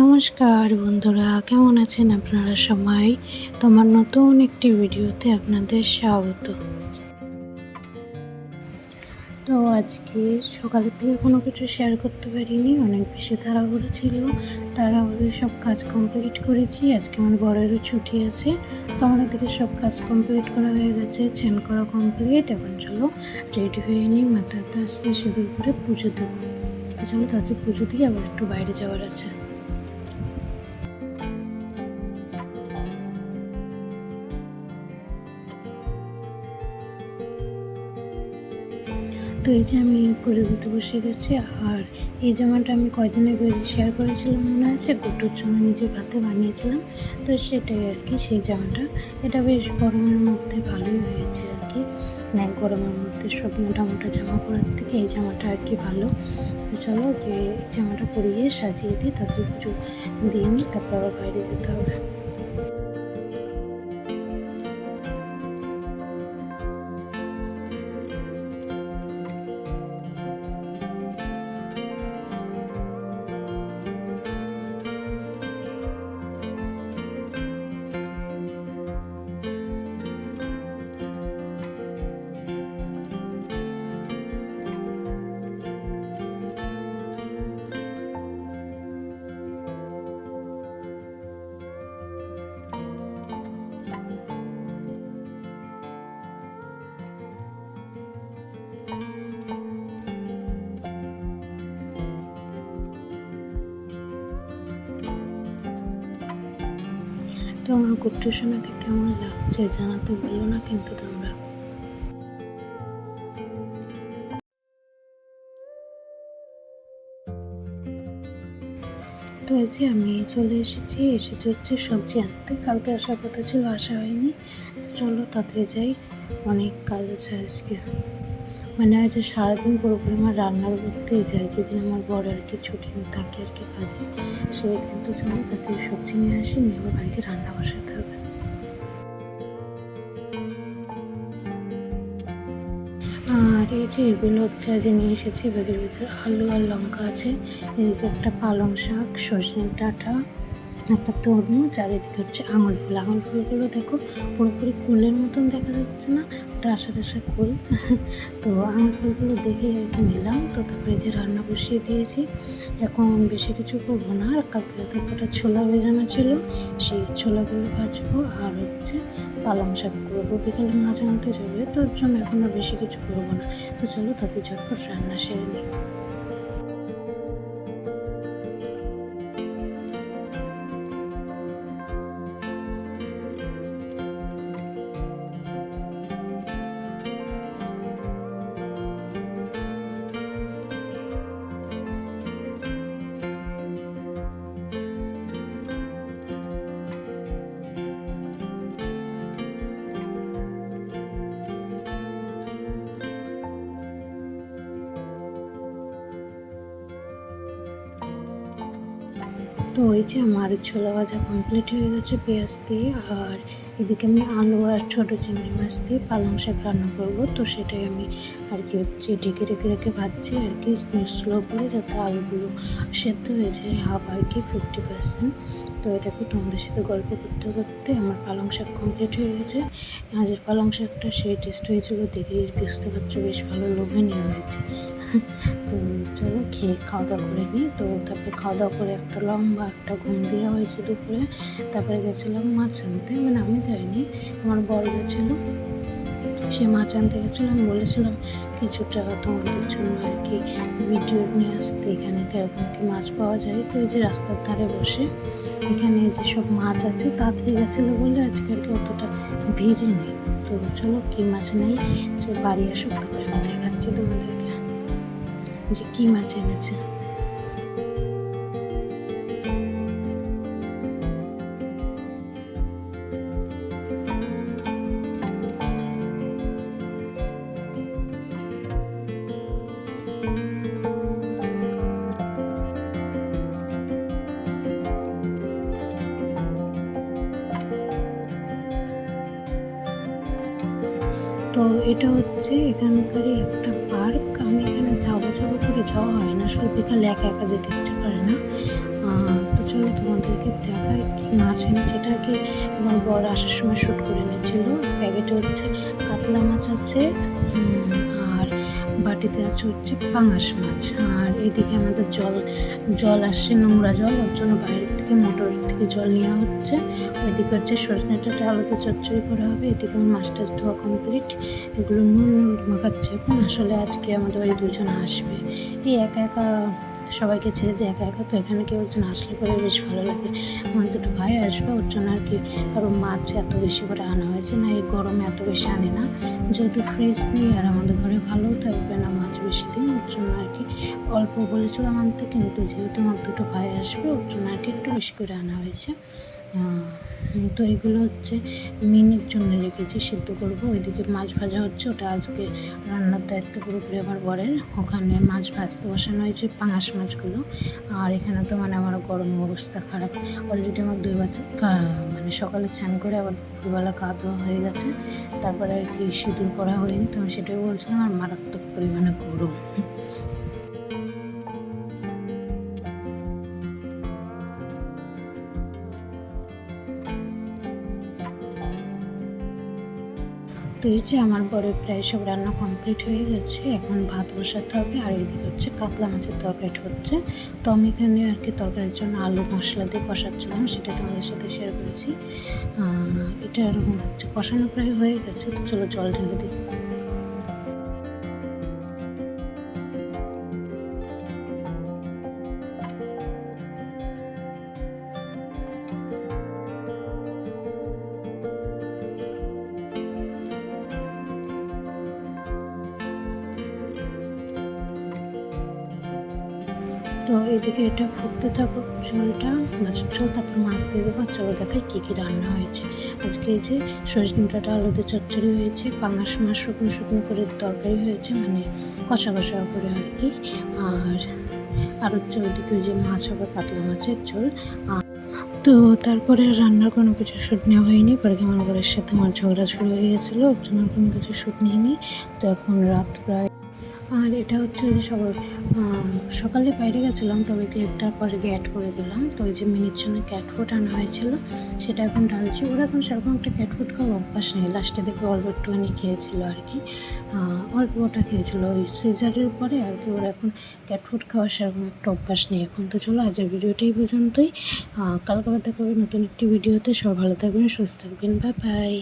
নমস্কার বন্ধুরা, কেমন আছেন আপনারা সবাই? তোমার নতুন একটি ভিডিওতে আপনাদের স্বাগত। তো আজকে সকালের থেকে কোনো কিছু শেয়ার করতে পারিনি, অনেক বেশি তাড়াহুড়ো ছিল তাড়াহুড়ো সব কাজ কমপ্লিট করেছি, আজকে আমার বড়েরও ছুটি আছে, তো আমাদের থেকে সব কাজ কমপ্লিট করা হয়ে গেছে ছেন করা কমপ্লিট এখন চলো রেডি হয়ে নিই মাথা হাতে আসলে সিঁদুর করে পুজো দেবো। তো চলো তাদের পুজো দিয়ে আবার একটু বাইরে যাওয়ার আছে। তো এই যে আমি পুজো দিতে বসে গেছি, আর এই জামাটা আমি কয়দিন আগে শেয়ার করেছিলাম মনে আছে? গুটুর জন্য নিজের হাতে বানিয়েছিলাম। তো সেটাই আর কি, সেই জামাটা। এটা বেশ গরমের মধ্যে ভালোই হয়েছে আর কি। মানে গরমের মধ্যে সব মোটা মোটা জামা পরার থেকে এই জামাটা আর কি ভালো। তো চলো যে জামাটা পরিয়ে সাজিয়ে দিই তাদের পুজো দিয়ে নিই, তারপর আবার বাইরে যেতে হবে। তো আমার সোনাকে কেমন লাগছে জানাতে বলল না কিন্তু তোমরা। তো এই যে আমি চলে এসেছি এসেছি হচ্ছে সবজি আনতে। কালকে আসার কথা ছিল, আসা হয়নি। তো চলো তাড়াতাড়ি যাই। অনেক কাজ আছে আজকে। মানে আজ সারাদিন পুরোপুরি আমার রান্নার করতেই যায়, যেদিন আমার বড় আর কি ছুটি থাকে আর কি কাজে সেই দিন তো চলো, যাতে সবজি নিয়ে আসি, নিয়ে আবার বাড়িতে রান্না বসাতে হবে। আর এই যে এগুলো হচ্ছে আজ নিয়ে এসেছি ব্যাগের ভিতরে আলু আর লঙ্কা আছে, এদিকে একটা পালং শাক সজনের ডাঁটা একটা তরমুজ আর এদিকে হচ্ছে আঙুল ফুল। আঙুল ফুলগুলো দেখো পুরোপুরি কুলের মতন দেখা যাচ্ছে না ডাসা ডাসা কুল তো আঙুল ফুলগুলো দেখে কি নিলাম। তো তারপরে যে রান্না বসিয়ে দিয়েছি। এখন বেশি কিছু করব না। আর কালকে তো কটা ছোলা ভেজানো ছিল, সেই ছোলাগুলো ভাজবো। আর হচ্ছে পালং শাক করব। বিকালে মাছ আনতে যাবে, তোর জন্য এখন আর বেশি কিছু করব না। তো চলো তাতে ঝটপট রান্না সেরে নিই। তো ওই যে আমার ছোলা ভাজা কমপ্লিট হয়ে গেছে পেঁয়াজ দিয়ে আর এদিকে আমি আলু আর ছোটো চিংড়ি মাছ দিয়ে পালং শাক রান্না করব। তো সেটাই আমি আর কি হচ্ছে ঢেকে ঢেকে রেখে ভাজছি আর কি স্লো করে যাতে আলুগুলো সেদ্ধ হয়ে যায় হাফ আর কি ফিফটি পার্সেন্ট তো দেখো তোমাদের সাথে গল্প করতে করতে আমার পালং শাক কমপ্লিট হয়ে গেছে। আজের পালং শাকটা সেই টেস্ট হয়েছিল দেখে বুঝতে পারছ বেশ ভালো লোভে লোভনীয় হয়েছে। তো চলো খেয়ে খাওয়া দাওয়া করে নিই। তো তারপরে খাওয়া দাওয়া করে একটা লম্বা একটা ঘুম দেওয়া হয়েছে দুপুরে। তারপরে গেছিলাম মাছ আনতে। মানে আমি যাইনি আমার বর গেছিল সে মাছ আনতে গেছিল, আমি বলেছিলাম কিছু টাকা তোমাদের জন্য আর কি ভিডিও নিয়ে আসতে এখানে কীরকম কি মাছ পাওয়া যায়? তো এই যে রাস্তার ধারে বসে, এখানে যেসব মাছ আছে তাড়াতাড়ি গেছিল বলে আজকে আর কি অতটা ভিড় নেই। তো চলো, কী মাছ নেই বাড়ি আসুক, তারপরে দেখাচ্ছি তোমাদেরকে যে কী মাছ এনেছে। এটা হচ্ছে এখানকারই একটা পার্ক। আমি এখানে যাব যাব করে যাওয়া হয় না। শুধু বিকালে একা একা যেতে ইচ্ছে করে না। তো চলো তোমাদেরকে দেখায় কি মাছ এনেছে। এটাকে আমার বর আসার সময় শ্যুট করে এনেছিল। প্যাকেটে হচ্ছে কাতলা মাছ আছে। বাটিতে আছে হচ্ছে পাঙাশ মাছ। আর এদিকে আমাদের জল জল আসছে, নোংরা জল। ওর জন্য বাইরের থেকে মোটর থেকে জল নেওয়া হচ্ছে। ওইদিকে হচ্ছে সজনে ডাঁটা আলুতে চচ্চড়ি করা হবে। এদিকে আমার মাছটা ধোয়া কমপ্লিট এগুলো নুন মাখাচ্ছে এখন। আসলে আজকে আমাদের বাড়ি দুজন আসবে। এই একা একা সবাইকে ছেড়ে দিয়ে একা একা, তো এখানে কেউ একজন আসলে পরে বেশ ভালো লাগে। আমার দুটো ভাই আসবে, ওর জন্য আর কি আরও মাছ এত বেশি করে আনা হয়েছে না, এই গরমে এত বেশি আনে না। যেহেতু ফ্রিজ নেই আর আমাদের ঘরে ভালোও থাকবে না মাছ বেশি দিন, ওর জন্য আর কি অল্প বলেছিলাম আনতে, কিন্তু যেহেতু আমার দুটো ভাই আসবে, ওর জন্য আর কি একটু বেশি করে আনা হয়েছে। তো এগুলো হচ্ছে মিনির জন্য রেখেছি, সিদ্ধ করব। ওইদিকে মাছ ভাজা হচ্ছে, ওটা আজকে রান্নার দায়িত্ব পুরোপুরি আমার বরের। ওখানে মাছ ভাজতে বসানো হয়েছে, পাঙাশ মাছগুলো। আর এখানে তো মানে আমার গরম অবস্থা খারাপ। অলরেডি আমার দুই বছর মানে সকালে স্নান করে আবার দুবেলা খাওয়া দাওয়া হয়ে গেছে। তারপরে আর কি সিঁদুর করা হয়নি, তো আমি সেটাই বলছিলাম, আর মারাত্মক পরিমাণে গরম। তো এই যে আমার বরের প্রায় সব রান্না কমপ্লিট হয়ে গেছে। এখন ভাত বসাতে হবে, আর এদিকে হচ্ছে কাতলা মাছের তরকারিটা হচ্ছে। তো আমি এখানে আর কি তরকারির জন্য আলু মশলা দিয়ে কষাচ্ছিলাম, সেটা তোমাদের সাথে শেয়ার করেছি। এটা আর হচ্ছে, কষানো প্রায় হয়ে গেছে, তো চলো জল ঢেলে দিই। তো এদিকে এটা ফুটতে থাকো ঝোলটা মাছের ঝোল, তারপর মাছ দিয়ে দেবো। চলো দেখাই কী কী রান্না হয়েছে। আজকে এই যে সজনে ডাঁটা, আলুতে চচ্চড়ি হয়েছে, পাঙাশ মাছ, শুকনো শুকনো করে তরকারি হয়েছে মানে কষা কষা করে আর কি। আর আর হচ্ছে ওইদিকে ওই যে মাছ হবে কাতলা মাছের ঝোল। আর তো তারপরে রান্নার কোনো কিছু শ্যুট নেওয়া হয়নি, পরে আমার বরের সাথে আমার ঝগড়া শুরু হয়ে গেছিল, ওর জন্য কোনো কিছু শ্যুট নিইনি। তো এখন রাত প্রায় আর এটা হচ্ছে যে সবার সকালে বাইরে গেছিলাম তবে ক্লিপটার পরে অ্যাড করে দিলাম। তো ওই যে মিনির জন্য ক্যাট ফুড আনা হয়েছিল, সেটা এখন ঢালছি। ওরা এখন সেরকম একটা ক্যাট ফুড খাওয়ার অভ্যাস নেই। লাস্টে দেখবে অল্প একটুখানি খেয়েছিল আর কি। অল্প ওটা খেয়েছিল। ওই সিজারের পরে আর কি ওরা এখন ক্যাট ফুড খাওয়ার সেরকম একটা অভ্যাস নেই এখন। তো চলো, আজকের ভিডিওটাই পর্যন্তই। কালকে দেখা হবে নতুন একটি ভিডিওতে। সব ভালো থাকবেন, সুস্থ থাকবেন। Bye bye